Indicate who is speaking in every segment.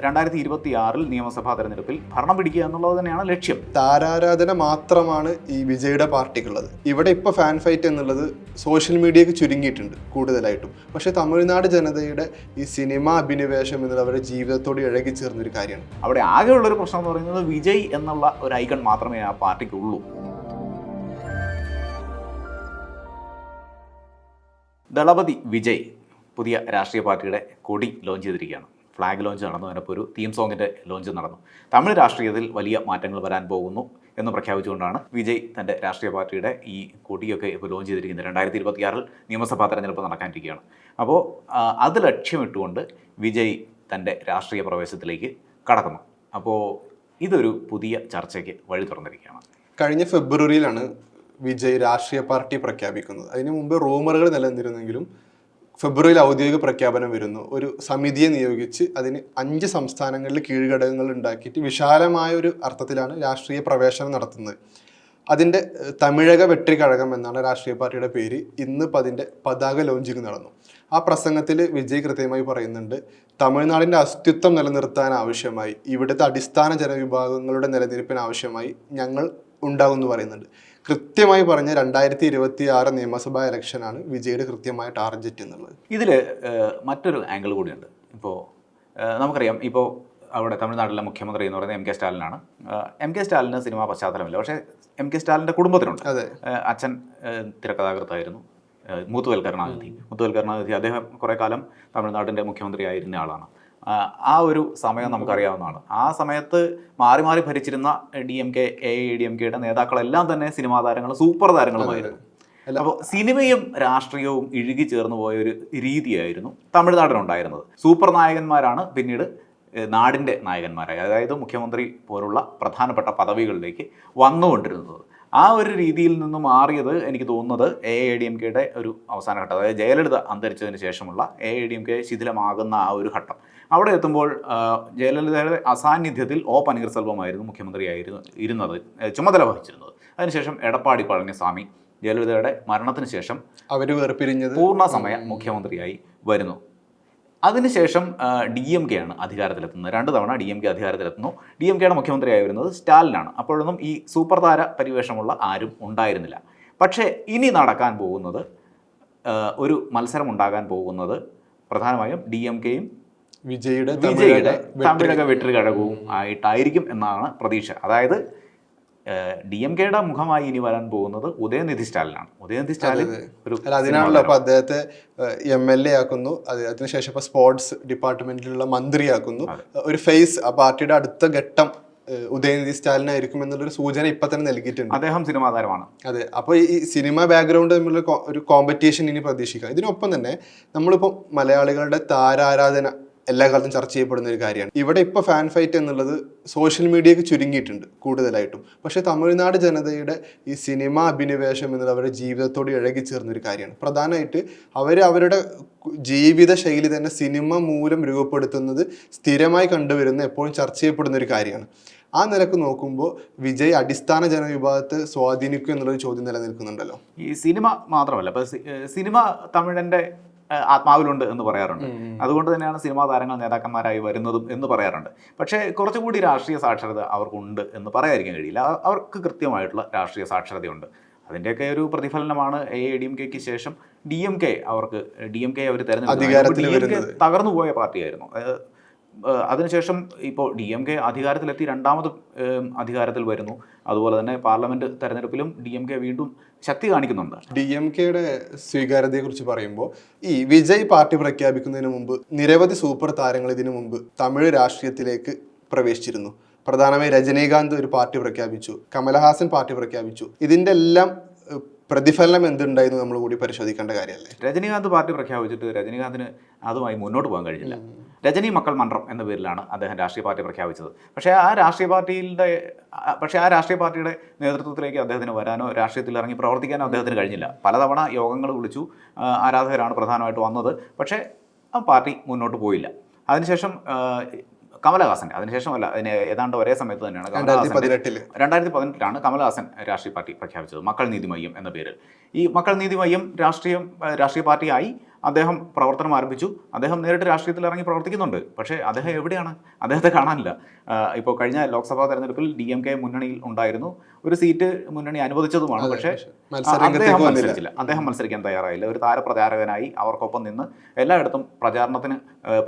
Speaker 1: രണ്ടായിരത്തി ഇരുപത്തി ആറിൽ നിയമസഭാ തെരഞ്ഞെടുപ്പിൽ ഭരണം പിടിക്കുക എന്നുള്ളത് തന്നെയാണ് ലക്ഷ്യം.
Speaker 2: താരാരാധന മാത്രമാണ് ഈ വിജയുടെ പാർട്ടിക്കുള്ളത്. ഇവിടെ ഇപ്പോൾ ഫാൻ ഫൈറ്റ് എന്നുള്ളത് സോഷ്യൽ മീഡിയക്ക് ചുരുങ്ങിയിട്ടുണ്ട് കൂടുതലായിട്ടും. പക്ഷേ തമിഴ്നാട് ജനതയുടെ ഈ സിനിമ അഭിനിവേശം എന്നത് അവരുടെ ജീവിതത്തോട് ഇഴകി ചേർന്നൊരു കാര്യമാണ്.
Speaker 1: അവിടെ ആകെയുള്ളൊരു പ്രശ്നം എന്ന് പറയുന്നത് വിജയ് എന്നുള്ള ഒരു ഐക്കൺ മാത്രമേ ആ പാർട്ടിക്കുള്ളൂ. ദളപതി വിജയ് പുതിയ രാഷ്ട്രീയ പാർട്ടിയുടെ കൊടി ലോഞ്ച് ചെയ്തിരിക്കുകയാണ്. ഫ്ലാഗ് ലോഞ്ച് നടന്നു. അതിനൊപ്പം ഒരു തീം സോങ്ങിന്റെ ലോഞ്ച് നടന്നു. തമിഴ് രാഷ്ട്രീയത്തിൽ വലിയ മാറ്റങ്ങൾ വരാൻ പോകുന്നു എന്ന് പ്രഖ്യാപിച്ചുകൊണ്ടാണ് വിജയ് തന്റെ രാഷ്ട്രീയ പാർട്ടിയുടെ ഈ കൊടിയൊക്കെ ഇപ്പോൾ ലോഞ്ച് ചെയ്തിരിക്കുന്നത്. രണ്ടായിരത്തി ഇരുപത്തിയാറിൽ നിയമസഭാ തെരഞ്ഞെടുപ്പ് നടക്കാനിരിക്കുകയാണ്. അപ്പോൾ അത് ലക്ഷ്യമിട്ടുകൊണ്ട് വിജയ് തന്റെ രാഷ്ട്രീയ പ്രവേശത്തിലേക്ക് കടക്കുന്നു. അപ്പോൾ ഇതൊരു പുതിയ ചർച്ചയ്ക്ക് വഴി തുറന്നിരിക്കുകയാണ്.
Speaker 2: കഴിഞ്ഞ ഫെബ്രുവരിയിലാണ് വിജയ് രാഷ്ട്രീയ പാർട്ടി പ്രഖ്യാപിക്കുന്നത്. അതിനു മുമ്പ് റൂമറുകൾ നിലനിന്നിരുന്നെങ്കിലും ഫെബ്രുവരിയിൽ ഔദ്യോഗിക പ്രഖ്യാപനം വരുന്നു. ഒരു സമിതിയെ നിയോഗിച്ച് അതിന് അഞ്ച് സംസ്ഥാനങ്ങളിൽ കീഴ്ഘടകങ്ങൾ ഉണ്ടാക്കിയിട്ട് വിശാലമായ ഒരു അർത്ഥത്തിലാണ് രാഷ്ട്രീയ പ്രവേശനം നടത്തുന്നത്. അതിന്റെ തമിഴക വെട്രി കഴകം എന്നാണ് രാഷ്ട്രീയ പാർട്ടിയുടെ പേര്. ഇന്നിപ്പോൾ അതിന്റെ പതാക ലോഞ്ചിങ് നടന്നു. ആ പ്രസംഗത്തിൽ വിജയ് കൃത്യമായി പറയുന്നുണ്ട് തമിഴ്നാടിന്റെ അസ്തിത്വം നിലനിർത്താൻ ആവശ്യമായി ഇവിടുത്തെ അടിസ്ഥാന ജനവിഭാഗങ്ങളുടെ നിലനിൽപ്പിന് ആവശ്യമായി ഞങ്ങൾ ഉണ്ടാകുമെന്ന് പറയുന്നുണ്ട്. കൃത്യമായി പറഞ്ഞ രണ്ടായിരത്തി ഇരുപത്തി ആറ് നിയമസഭാ ഇലക്ഷനാണ് വിജയുടെ കൃത്യമായ ടാർഗറ്റ് എന്നുള്ളത്.
Speaker 1: ഇതിൽ മറ്റൊരു ആംഗിൾ കൂടിയുണ്ട്. ഇപ്പോൾ നമുക്കറിയാം ഇപ്പോൾ അവിടെ തമിഴ്നാട്ടിലെ മുഖ്യമന്ത്രി എന്ന് പറയുന്നത് എം കെ സ്റ്റാലിനാണ്. എം കെ സ്റ്റാലിന് സിനിമാ പശ്ചാത്തലമില്ല. പക്ഷേ എം കെ സ്റ്റാലിന്റെ കുടുംബത്തിനുണ്ട്.
Speaker 2: അതെ.
Speaker 1: അച്ഛൻ തിരക്കഥാകൃത്തായിരുന്നു. മൂത്തുവൽക്കരണാനിധി മുത്തുവേൽ കരുണാനിധി മുത്തുവേൽ കരുണാനിധി അദ്ദേഹം കുറേ കാലം തമിഴ്നാടിന്റെ മുഖ്യമന്ത്രി ആയിരുന്ന ആളാണ്. ആ, ഒരു സമയം നമുക്കറിയാവുന്നതാണ്. ആ സമയത്ത് മാറി മാറി ഭരിച്ചിരുന്ന D M K A D M കെയുടെ നേതാക്കളെല്ലാം തന്നെ സിനിമാ താരങ്ങൾ സൂപ്പർ താരങ്ങളുമായിരുന്നു. അപ്പോൾ സിനിമയും രാഷ്ട്രീയവും ഇഴുകി ചേർന്ന് പോയ ഒരു രീതിയായിരുന്നു തമിഴ്നാടിനുണ്ടായിരുന്നത് സൂപ്പർ നായകന്മാരാണ് പിന്നീട് നാടിന്റെ നായകന്മാരായി. അതായത് മുഖ്യമന്ത്രി പോലുള്ള പ്രധാനപ്പെട്ട പദവികളിലേക്ക് വന്നുകൊണ്ടിരുന്നത്. ആ ഒരു രീതിയിൽ നിന്ന് മാറിയത് എനിക്ക് തോന്നുന്നത് എ ഐ ഡി എം കെയുടെ ഒരു അവസാന ഘട്ടം. അതായത് ജയലളിത അന്തരിച്ചതിന് ശേഷമുള്ള A I D M K ശിഥിലമാകുന്ന ആ ഒരു ഘട്ടം. അവിടെ എത്തുമ്പോൾ ജയലളിതയുടെ അസാന്നിധ്യത്തിൽ ഒ പനീർസെൽവമായിരുന്നു മുഖ്യമന്ത്രിയായിരുന്നു ഇരുന്നത് ചുമതല വഹിച്ചിരുന്നത്. അതിനുശേഷം എടപ്പാടി പളനിസ്വാമി ജയലളിതയുടെ മരണത്തിന് ശേഷം
Speaker 2: അവർ വേർപിരിഞ്ഞത്.
Speaker 1: പൂർണ സമയ മുഖ്യമന്ത്രിയായി വരുന്നു. അതിനുശേഷം ഡി എം കെ ആണ് അധികാരത്തിലെത്തുന്നത്. രണ്ട് തവണ ഡി എം കെ അധികാരത്തിലെത്തുന്നു. ഡി എം കെയുടെ മുഖ്യമന്ത്രിയായി വരുന്നത് സ്റ്റാലിനാണ്. അപ്പോഴൊന്നും ഈ സൂപ്പർ താര പരിവേഷമുള്ള ആരും ഉണ്ടായിരുന്നില്ല. പക്ഷേ ഇനി നടക്കാൻ പോകുന്നത് ഒരു മത്സരം ഉണ്ടാകാൻ പോകുന്നത് പ്രധാനമായും ഡി എം കെയും
Speaker 2: വിജയുടെ
Speaker 1: വിജയുടെ
Speaker 2: തമിഴക
Speaker 1: തമിഴക കഴകവും ആയിട്ടായിരിക്കും എന്നാണ് പ്രതീക്ഷ. അതായത് ഡി എം കെയുടെ മുഖമായി ഇനി വരാൻ പോകുന്നത് ഉദയനിധി സ്റ്റാലിനാണ്. ഉദയനിധി സ്റ്റാലിൻ ഒരു
Speaker 2: അതിനാണല്ലോ അപ്പൊ അദ്ദേഹത്തെ എം എൽ എ ആക്കുന്നു. അത് അതിനുശേഷം ഇപ്പൊ സ്പോർട്സ് ഡിപ്പാർട്ട്മെന്റിലുള്ള മന്ത്രിയാക്കുന്നു. ഒരു ഫേസ് ആ പാർട്ടിയുടെ അടുത്ത ഘട്ടം ഉദയനിധി സ്റ്റാലിൻ ആയിരിക്കും എന്നുള്ളൊരു സൂചന ഇപ്പൊ തന്നെ നൽകിയിട്ടുണ്ട്.
Speaker 1: അദ്ദേഹം സിനിമാ താരമാണ്
Speaker 2: അതെ. അപ്പൊ ഈ സിനിമ ബാക്ക്ഗ്രൗണ്ട് തമ്മിലുള്ള ഒരു കോമ്പറ്റീഷൻ ഇനി പ്രതീക്ഷിക്കാം. ഇതിനൊപ്പം തന്നെ നമ്മളിപ്പോൾ മലയാളികളുടെ താരാരാധന എല്ലാ കാലത്തും ചർച്ച ചെയ്യപ്പെടുന്ന ഒരു കാര്യമാണ്. ഇവിടെ ഇപ്പോൾ ഫാൻ ഫൈറ്റ് എന്നുള്ളത് സോഷ്യൽ മീഡിയയ്ക്ക് ചുരുങ്ങിയിട്ടുണ്ട് കൂടുതലായിട്ടും. പക്ഷേ തമിഴ്നാട് ജനതയുടെ ഈ സിനിമ അഭിനിവേശം എന്നുള്ളത് അവരുടെ ജീവിതത്തോട് ഇഴകി ചേർന്ന ഒരു കാര്യമാണ്. പ്രധാനമായിട്ട് അവർ അവരുടെ ജീവിത ശൈലി തന്നെ സിനിമ മൂലം രൂപപ്പെടുത്തുന്നത് സ്ഥിരമായി കണ്ടുവരുന്ന എപ്പോഴും ചർച്ച ചെയ്യപ്പെടുന്ന ഒരു കാര്യമാണ്. ആ നിലയ്ക്ക് നോക്കുമ്പോൾ വിജയ് അടിസ്ഥാന ജനവിഭാഗത്തെ സ്വാധീനിക്കും എന്നുള്ളൊരു ചോദ്യം നിലനിൽക്കുന്നുണ്ടല്ലോ.
Speaker 1: ഈ സിനിമ മാത്രമല്ല ഇപ്പൊ സിനിമ തമിഴന്റെ ഏഹ് ആത്മാവിലുണ്ട് എന്ന് പറയാറുണ്ട്. അതുകൊണ്ട് തന്നെയാണ് സിനിമാ താരങ്ങൾ നേതാക്കന്മാരായി വരുന്നതും എന്ന് പറയാറുണ്ട്. പക്ഷേ കുറച്ചുകൂടി രാഷ്ട്രീയ സാക്ഷരത അവർക്കുണ്ട് എന്ന് പറയാതിരിക്കാൻ കഴിയില്ല. അവർക്ക് കൃത്യമായിട്ടുള്ള രാഷ്ട്രീയ സാക്ഷരതയുണ്ട്. അതിന്റെയൊക്കെ ഒരു പ്രതിഫലനമാണ് എ ഡി എം കെക്ക് ശേഷം ഡി എം കെ അവർക്ക് ഡി എം കെ അവർ തെരഞ്ഞെടുത്തു
Speaker 2: വരുന്നത്.
Speaker 1: തകർന്നു പോയ പാർട്ടിയായിരുന്നു അതിനുശേഷം ഇപ്പോൾ ഡി എം കെ അധികാരത്തിലെത്തി രണ്ടാമത് അധികാരത്തിൽ വരുന്നു. അതുപോലെ തന്നെ പാർലമെന്റ് തെരഞ്ഞെടുപ്പിലും ഡി എം കെ വീണ്ടും ശക്തി കാണിക്കുന്നുണ്ട്.
Speaker 2: ഡി എം കെയുടെ സ്വീകാര്യതയെ കുറിച്ച് പറയുമ്പോൾ ഈ വിജയ് പാർട്ടി പ്രഖ്യാപിക്കുന്നതിന് മുമ്പ് നിരവധി സൂപ്പർ താരങ്ങൾ ഇതിനു മുമ്പ് തമിഴ് രാഷ്ട്രീയത്തിലേക്ക് പ്രവേശിച്ചിരുന്നു. പ്രധാനമായി രജനീകാന്ത് ഒരു പാർട്ടി പ്രഖ്യാപിച്ചു കമലഹാസൻ പാർട്ടി പ്രഖ്യാപിച്ചു. ഇതിന്റെ എല്ലാം പ്രതിഫലനം എന്തുണ്ടായിരുന്നു നമ്മൾ കൂടി പരിശോധിക്കേണ്ട കാര്യമല്ലേ?
Speaker 1: രജനീകാന്ത് പാർട്ടി പ്രഖ്യാപിച്ചിട്ട് രജനീകാന്തിന് അതുമായി മുന്നോട്ട് പോകാൻ കഴിഞ്ഞില്ല. രജനി മക്കൾ മന്ത്രം എന്ന പേരിലാണ് അദ്ദേഹം രാഷ്ട്രീയ പാർട്ടി പ്രഖ്യാപിച്ചത്. പക്ഷേ ആ രാഷ്ട്രീയ പാർട്ടിയുടെ പക്ഷേ ആ രാഷ്ട്രീയ പാർട്ടിയുടെ നേതൃത്വത്തിലേക്ക് അദ്ദേഹത്തിന് വരാനോ രാഷ്ട്രീയത്തിൽ ഇറങ്ങി പ്രവർത്തിക്കാനോ അദ്ദേഹത്തിന് കഴിഞ്ഞില്ല. പലതവണ യോഗങ്ങൾ വിളിച്ചു ആരാധകരാണ് പ്രധാനമായിട്ട് വന്നത്. പക്ഷേ ആ പാർട്ടി മുന്നോട്ട് പോയില്ല. അതിനുശേഷം കമലഹാസൻ അതിനുശേഷം അല്ല അതിന് ഏതാണ്ട് ഒരേ സമയത്ത് തന്നെയാണ്
Speaker 2: കമലഹാസൻ
Speaker 1: രണ്ടായിരത്തി പതിനെട്ടിലാണ് കമലഹാസൻ രാഷ്ട്രീയ പാർട്ടി പ്രഖ്യാപിച്ചത് മക്കൾ നീതി മയ്യം എന്ന പേരിൽ. ഈ മക്കൾ നീതി മയ്യം രാഷ്ട്രീയം രാഷ്ട്രീയ പാർട്ടിയായി അദ്ദേഹം പ്രവർത്തനം ആരംഭിച്ചു. അദ്ദേഹം നേരിട്ട് രാഷ്ട്രീയത്തിൽ ഇറങ്ങി പ്രവർത്തിക്കുന്നുണ്ട്. പക്ഷേ അദ്ദേഹം എവിടെയാണ്? അദ്ദേഹത്തെ കാണാനില്ല. ഇപ്പോൾ കഴിഞ്ഞ ലോക്സഭാ തെരഞ്ഞെടുപ്പിൽ ഡി എം കെ മുന്നണിയിൽ ഉണ്ടായിരുന്നു. ഒരു സീറ്റ് മുന്നണി അനുവദിച്ചതുമാണ്. പക്ഷേ അദ്ദേഹം. മത്സരിച്ചില്ല. അദ്ദേഹം മത്സരിക്കാൻ തയ്യാറായില്ല. ഒരു താരപ്രചാരകനായി അവർക്കൊപ്പം നിന്ന് എല്ലായിടത്തും പ്രചാരണത്തിന്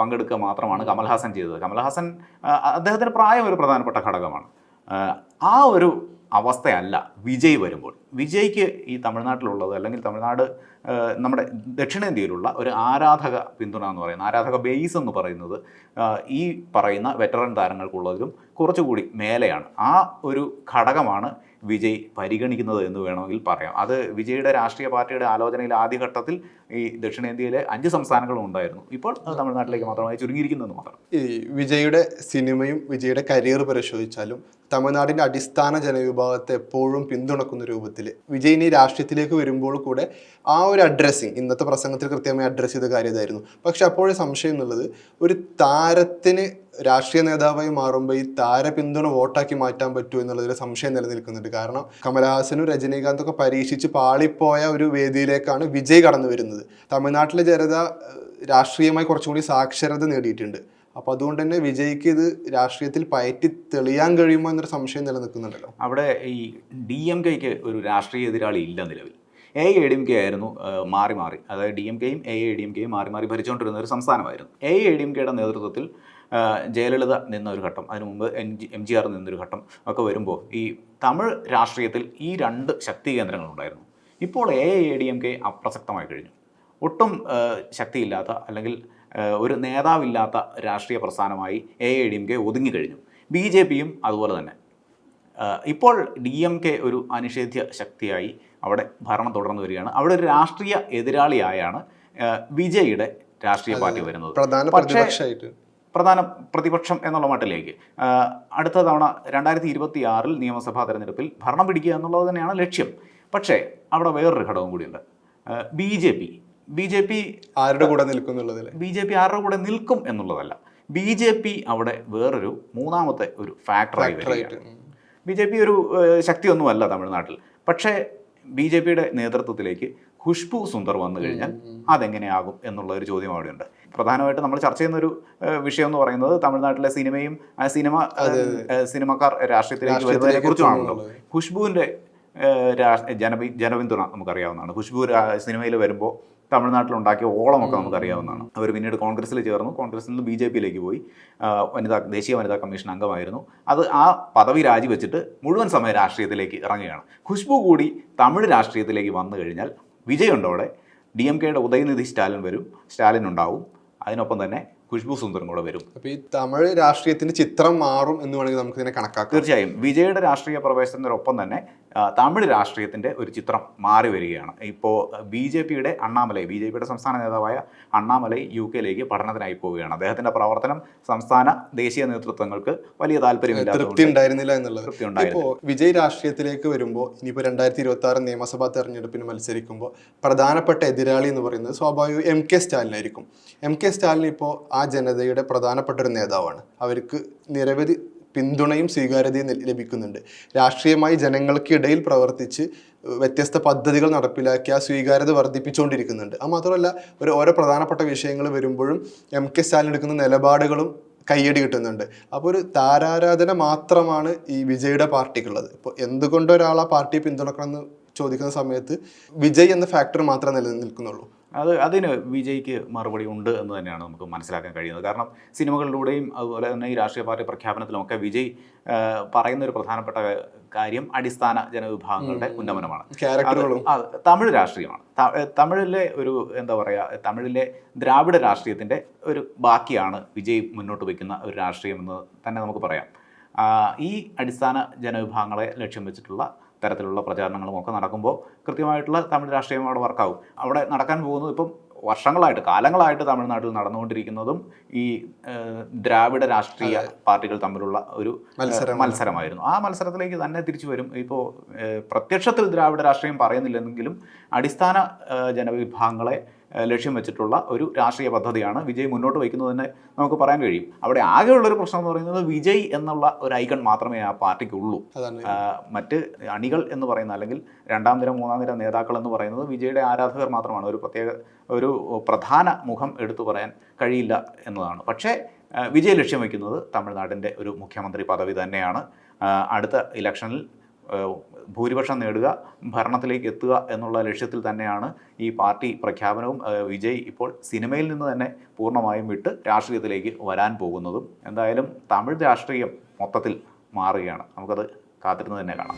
Speaker 1: പങ്കെടുക്കുക മാത്രമാണ് കമൽഹാസൻ ചെയ്തത്. കമൽഹാസൻ അദ്ദേഹത്തിന്റെ പ്രായം ഒരു പ്രധാനപ്പെട്ട ഘടകമാണ്. ആ ഒരു അവസ്ഥയല്ല. വിജയ് വരുമ്പോൾ. വിജയ്ക്ക് ഈ തമിഴ്നാട്ടിലുള്ളത് അല്ലെങ്കിൽ തമിഴ്നാട് നമ്മുടെ ദക്ഷിണേന്ത്യയിലുള്ള ഒരു ആരാധക പിന്തുണ എന്ന് പറയുന്നത് ആരാധക ബേസ് എന്ന് പറയുന്നത് ഈ പറയുന്ന വെറ്ററൻ താരങ്ങൾക്കുള്ളതിലും കുറച്ചുകൂടി മേലെയാണ്. ആ ഒരു ഘടകമാണ് വിജയ് പരിഗണിക്കുന്നത് എന്ന് വേണമെങ്കിൽ പറയാം. അത് വിജയുടെ രാഷ്ട്രീയ പാർട്ടിയുടെ ആലോചനയിൽ ആദ്യഘട്ടത്തിൽ ഈ ദക്ഷിണേന്ത്യയിലെ അഞ്ച് സംസ്ഥാനങ്ങളും ഉണ്ടായിരുന്നു. ഇപ്പോൾ തമിഴ്നാട്ടിലേക്ക് മാത്രമായി ചുരുങ്ങിയിരിക്കുന്നതെന്ന് മാത്രം.
Speaker 2: ഈ വിജയുടെ സിനിമയും വിജയുടെ കരിയർ പരിശോധിച്ചാലും തമിഴ്നാടിന്റെ അടിസ്ഥാന ജനവിഭാഗത്തെ എപ്പോഴും പിന്തുണക്കുന്ന രൂപത്തിൽ വിജയ് ഇനി രാഷ്ട്രീയത്തിലേക്ക് വരുമ്പോൾ കൂടെ ആ ഒരു അഡ്രസ്സിങ് ഇന്നത്തെ പ്രസംഗത്തിൽ കൃത്യമായി അഡ്രസ്സ് ചെയ്ത കാര്യമായിരുന്നു പക്ഷെ അപ്പോഴേ സംശയം എന്നുള്ളത് ഒരു താരത്തിന് രാഷ്ട്രീയ നേതാവായി മാറുമ്പോൾ ഈ താര പിന്തുണ വോട്ടാക്കി മാറ്റാൻ പറ്റുമോ എന്നുള്ളതിൽ സംശയം നിലനിൽക്കുന്നുണ്ട്. കാരണം കമലഹാസനും രജനീകാന്തും ഒക്കെ പരീക്ഷിച്ച് പാളിപ്പോയ ഒരു വേദിയിലേക്കാണ് വിജയ് കടന്നു വരുന്നത്. തമിഴ്നാട്ടിലെ ജനത രാഷ്ട്രീയമായി കുറച്ചും കൂടി സാക്ഷരത നേടിയിട്ടുണ്ട്. അപ്പോൾ അതുകൊണ്ട് തന്നെ വിജയ്ക്ക് ഇത് രാഷ്ട്രീയത്തിൽ പയറ്റി തെളിയാൻ കഴിയുമോ എന്നൊരു സംശയം നിലനിൽക്കുന്നുണ്ടല്ലോ.
Speaker 1: അവിടെ ഈ ഡി എം കെക്ക് ഒരു രാഷ്ട്രീയ എതിരാളി ഇല്ല നിലവിൽ. A A D M K ആയിരുന്നു മാറി മാറി. അതായത് ഡി എം കെയും എ എ ഡി എം കെയും മാറി മാറി ഭരിച്ചുകൊണ്ടിരുന്ന ഒരു സംസ്ഥാനമായിരുന്നു. എ എ ഡി എം കെയുടെ നേതൃത്വത്തിൽ ജയലളിത നിന്ന ഒരു ഘട്ടം അതിനു മുമ്പ് M G M G R നിന്നൊരു ഘട്ടം ഒക്കെ വരുമ്പോൾ ഈ തമിഴ് രാഷ്ട്രീയത്തിൽ ഈ രണ്ട് ശക്തി കേന്ദ്രങ്ങളുണ്ടായിരുന്നു. ഇപ്പോൾ A A D M K അപ്രസക്തമായി കഴിഞ്ഞു. ഒട്ടും ശക്തിയില്ലാത്ത അല്ലെങ്കിൽ ഒരു നേതാവില്ലാത്ത രാഷ്ട്രീയ പ്രസ്ഥാനമായി A A D M K ഒതുങ്ങിക്കഴിഞ്ഞു B J പിയും അതുപോലെ തന്നെ. ഇപ്പോൾ ഡി എം കെ ഒരു അനിഷേധ്യ ശക്തിയായി അവിടെ ഭരണം തുടർന്നു വരികയാണ്. അവിടെ ഒരു രാഷ്ട്രീയ എതിരാളിയായാണ് വിജയുടെ രാഷ്ട്രീയ പാർട്ടി വരുന്നത്. പക്ഷേ പ്രധാന പ്രതിപക്ഷം എന്നുള്ള മട്ടിലേക്ക്. അടുത്ത തവണ രണ്ടായിരത്തി ഇരുപത്തി ആറിൽ നിയമസഭാ തെരഞ്ഞെടുപ്പിൽ ഭരണം പിടിക്കുക എന്നുള്ളത് തന്നെയാണ് ലക്ഷ്യം. പക്ഷേ അവിടെ വേറൊരു ഘടകം കൂടിയുണ്ട്. B J P. B J P
Speaker 2: ആരുടെ കൂടെ നിൽക്കുന്നുള്ളതിൽ
Speaker 1: ബി ജെ പി ആരുടെ കൂടെ നിൽക്കും എന്നുള്ളതല്ല. ബി ജെ പി അവിടെ വേറൊരു മൂന്നാമത്തെ ഒരു ഫാക്ടറായി വരികയാണ്. ബി ജെ പി ഒരു ശക്തിയൊന്നുമല്ല തമിഴ്നാട്ടിൽ. പക്ഷേ ബി ജെ പിയുടെ നേതൃത്വത്തിലേക്ക് ഖുഷ്ബു സുന്ദർ വന്നു കഴിഞ്ഞാൽ അതെങ്ങനെയാകും എന്നുള്ള ഒരു ചോദ്യം അവിടെയുണ്ട്. പ്രധാനമായിട്ട് നമ്മൾ ചർച്ച ചെയ്യുന്ന ഒരു വിഷയം എന്ന് പറയുന്നത് തമിഴ്നാട്ടിലെ സിനിമയും ആ സിനിമ സിനിമക്കാർ രാഷ്ട്രീയത്തിലേക്ക് വരുന്നതിനെ കുറിച്ചുമാണല്ലോ. ഖുഷ്ബുവിന്റെ ജനപി ജനപിന്തുണ നമുക്കറിയാവുന്നതാണ്. ഖുഷ്ബു സിനിമയിൽ വരുമ്പോൾ തമിഴ്നാട്ടിലുണ്ടാക്കിയ ഓളമൊക്കെ നമുക്കറിയാവുന്നതാണ്. അവർ പിന്നീട് കോൺഗ്രസ്സിൽ ചേർന്നു. കോൺഗ്രസ്സിൽ നിന്ന് ബി ജെ പിയിലേക്ക് പോയി. വനിതാ ദേശീയ വനിതാ കമ്മീഷൻ അംഗമായിരുന്നു. അത് ആ പദവി രാജിവെച്ചിട്ട് മുഴുവൻ സമയ രാഷ്ട്രീയത്തിലേക്ക് ഇറങ്ങുകയാണ്. ഖുഷ്ബു കൂടി തമിഴ് രാഷ്ട്രീയത്തിലേക്ക് വന്നു കഴിഞ്ഞാൽ വിജയുണ്ട് അവിടെ. ഡി എം കെയുടെ ഉദയനിധി സ്റ്റാലിൻ വരും. സ്റ്റാലിൻ ഉണ്ടാവും. അതിനൊപ്പം തന്നെ ഖുഷ്ബു സുന്ദറും കൂടെ വരും.
Speaker 2: അപ്പോൾ ഈ തമിഴ് രാഷ്ട്രീയത്തിന്റെ ചിത്രം മാറും എന്ന് വേണമെങ്കിൽ നമുക്ക് ഇതിനെ കണക്കാക്കാം.
Speaker 1: തീർച്ചയായും. വിജയുടെ രാഷ്ട്രീയ പ്രവേശനത്തിനൊപ്പം തന്നെ തമിഴ് രാഷ്ട്രീയത്തിന്റെ ഒരു ചിത്രം മാറി വരികയാണ്. ഇപ്പോൾ ബി ജെ പിയുടെ അണ്ണാമലൈ ബി ജെ പിയുടെ സംസ്ഥാന നേതാവായ അണ്ണാമലൈ യു കെയിലേക്ക് പഠനത്തിനായി പോവുകയാണ്. അദ്ദേഹത്തിന്റെ പ്രവർത്തനം സംസ്ഥാന ദേശീയ നേതൃത്വങ്ങൾക്ക് വലിയ
Speaker 2: തൃപ്തി ഉണ്ടായിരുന്നില്ല എന്നുള്ളത്.
Speaker 1: തൃപ്തി ഉണ്ടായിരുന്നു
Speaker 2: വിജയ് രാഷ്ട്രീയത്തിലേക്ക് വരുമ്പോൾ ഇനിയിപ്പോൾ രണ്ടായിരത്തി ഇരുപത്തി ആറ് നിയമസഭാ തെരഞ്ഞെടുപ്പിന് മത്സരിക്കുമ്പോൾ പ്രധാനപ്പെട്ട എതിരാളി എന്ന് പറയുന്നത് സ്വാഭാവികം എം കെ സ്റ്റാലിനായിരിക്കും. എം കെ സ്റ്റാലിൻ ഇപ്പോൾ ആ ജനതയുടെ പ്രധാനപ്പെട്ട ഒരു നേതാവാണ്. അവർക്ക് നിരവധി പിന്തുണയും സ്വീകാര്യതയും ലഭിക്കുന്നുണ്ട്. രാഷ്ട്രീയമായി ജനങ്ങൾക്കിടയിൽ പ്രവർത്തിച്ച് വ്യത്യസ്ത പദ്ധതികൾ നടപ്പിലാക്കി ആ സ്വീകാര്യത വർദ്ധിപ്പിച്ചുകൊണ്ടിരിക്കുന്നുണ്ട്. അത് മാത്രമല്ല ഒരു ഓരോ പ്രധാനപ്പെട്ട വിഷയങ്ങൾ വരുമ്പോഴും എം കെ സ്റ്റാലിൻ എടുക്കുന്ന നിലപാടുകളും കയ്യടി കിട്ടുന്നുണ്ട്. അപ്പോൾ ഒരു താരാരാധന മാത്രമാണ് ഈ വിജയുടെ പാർട്ടിക്കുള്ളത്. ഇപ്പോൾ എന്തുകൊണ്ട് ഒരാൾ ആ പാർട്ടിയെ പിന്തുണക്കണം എന്ന് ചോദിക്കുന്ന സമയത്ത് വിജയ് എന്ന ഫാക്ടർ മാത്രമേ നിലനിൽക്കുന്നുള്ളൂ.
Speaker 1: അത് അതിന് വിജയ്ക്ക് മറുപടി ഉണ്ട് എന്ന് തന്നെയാണ് നമുക്ക് മനസ്സിലാക്കാൻ കഴിയുന്നത്. കാരണം സിനിമകളിലൂടെയും അതുപോലെ തന്നെ ഈ രാഷ്ട്രീയ പാർട്ടി പ്രഖ്യാപനത്തിലുമൊക്കെ വിജയ് പറയുന്ന ഒരു പ്രധാനപ്പെട്ട കാര്യം അടിസ്ഥാന ജനവിഭാഗങ്ങളുടെ ഉന്നമനമാണ്. തമിഴ് രാഷ്ട്രീയമാണ്. തമിഴിലെ ഒരു എന്താ പറയുക തമിഴിലെ ദ്രാവിഡ രാഷ്ട്രീയത്തിന്റെ ഒരു ബാക്കിയാണ് വിജയ് മുന്നോട്ട് വയ്ക്കുന്ന ഒരു രാഷ്ട്രീയം എന്ന് തന്നെ നമുക്ക് പറയാം. ഈ അടിസ്ഥാന ജനവിഭാഗങ്ങളെ ലക്ഷ്യം വെച്ചിട്ടുള്ള തരത്തിലുള്ള പ്രചാരണങ്ങളും ഒക്കെ നടക്കുമ്പോൾ കൃത്യമായിട്ടുള്ള തമിഴ് രാഷ്ട്രീയം അവിടെ വർക്കാവും. അവിടെ നടക്കാൻ പോകുന്നത് ഇപ്പം വർഷങ്ങളായിട്ട് കാലങ്ങളായിട്ട് തമിഴ്നാട്ടിൽ നടന്നുകൊണ്ടിരിക്കുന്നതും ഈ ദ്രാവിഡ രാഷ്ട്രീയ പാർട്ടികൾ തമ്മിലുള്ള ഒരു മത്സരമായിരുന്നു. ആ മത്സരത്തിലേക്ക് തന്നെ തിരിച്ചു വരും. ഇപ്പോൾ പ്രത്യക്ഷത്തിൽ ദ്രാവിഡ രാഷ്ട്രീയം പറയുന്നില്ലെങ്കിലും അടിസ്ഥാന ജനവിഭാഗങ്ങളെ ലക്ഷ്യം വെച്ചിട്ടുള്ള ഒരു രാഷ്ട്രീയ പദ്ധതിയാണ് വിജയ് മുന്നോട്ട് വയ്ക്കുന്നത് തന്നെ നമുക്ക് പറയാൻ കഴിയും. അവിടെ ആകെയുള്ളൊരു പ്രശ്നം എന്ന് പറയുന്നത് വിജയ് എന്നുള്ള ഒരു ഐക്കൺ മാത്രമേ ആ പാർട്ടിക്കുള്ളൂ. മറ്റ് അണികൾ എന്ന് പറയുന്ന അല്ലെങ്കിൽ രണ്ടാം നിര മൂന്നാം നിര നേതാക്കൾ എന്ന് പറയുന്നത് വിജയുടെ ആരാധകർ മാത്രമാണ്. ഒരു പ്രത്യേക ഒരു പ്രധാന മുഖം എടുത്തു പറയാൻ കഴിയില്ല എന്നതാണ്. പക്ഷേ വിജയ് ലക്ഷ്യം വയ്ക്കുന്നത് തമിഴ്നാടിന്റെ ഒരു മുഖ്യമന്ത്രി പദവി തന്നെയാണ്. അടുത്ത ഇലക്ഷനിൽ ഭൂരിപക്ഷം നേടുക ഭരണത്തിലേക്ക് എത്തുക എന്നുള്ള ലക്ഷ്യത്തിൽ തന്നെയാണ് ഈ പാർട്ടി പ്രഖ്യാപനവും. വിജയ് ഇപ്പോൾ സിനിമയിൽ നിന്ന് തന്നെ പൂർണമായും വിട്ട് രാഷ്ട്രീയത്തിലേക്ക് വരാൻ പോകുന്നതും. എന്തായാലും തമിഴ് രാഷ്ട്രീയം മൊത്തത്തിൽ മാറുകയാണ്. നമുക്കത് കാത്തിരുന്ന് തന്നെ കാണാം.